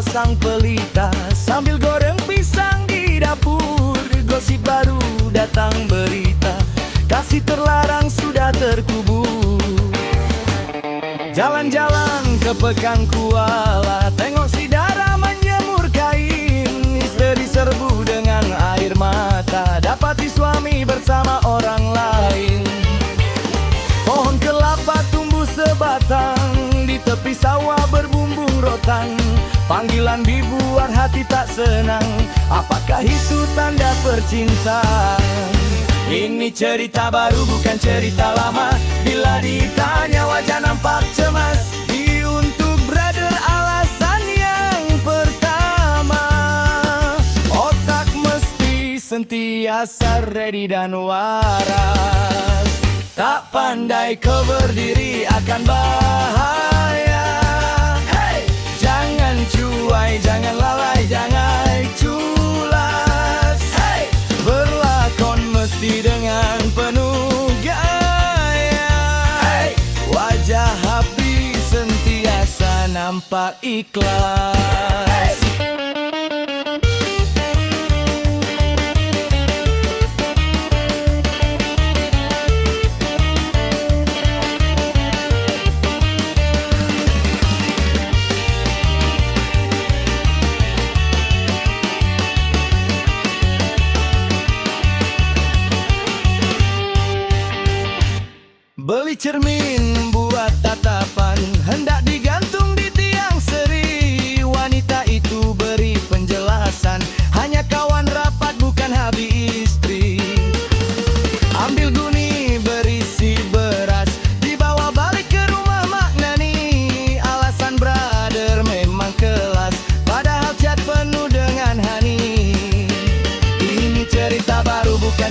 sang pelita Sambil goreng pisang di dapur. Gosip baru datang berita Kasih terlarang sudah terkubur. Jalan-jalan ke pekan kuala Tengok si Dara menjemur kain. Istri serbu dengan air mata Dapati suami bersama orang lain. Pohon kelapa tumbuh sebatang Di tepi sawah berbumbung rotan. Panggilan dibuang hati tak senang. Apakah itu tanda percintaan? Ini cerita baru bukan cerita lama. Bila ditanya wajah nampak cemas. Di untuk brother alasan yang pertama. Otak mesti sentiasa ready dan waras. Tak pandai kau berdiri akan bahaya nampak ikhlas. Beli cermin buat tatapan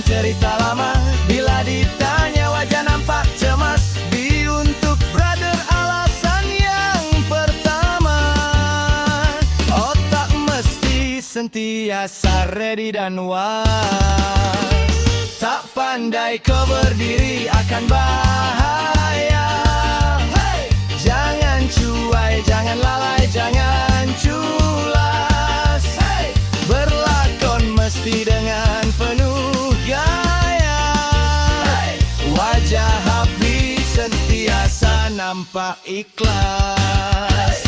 cerita lama. Bila ditanya wajah nampak cemas. Di untuk brother alasan yang pertama. Otak mesti sentiasa ready dan was Tak pandai kau berdiri akan bahaya nampak ikhlas.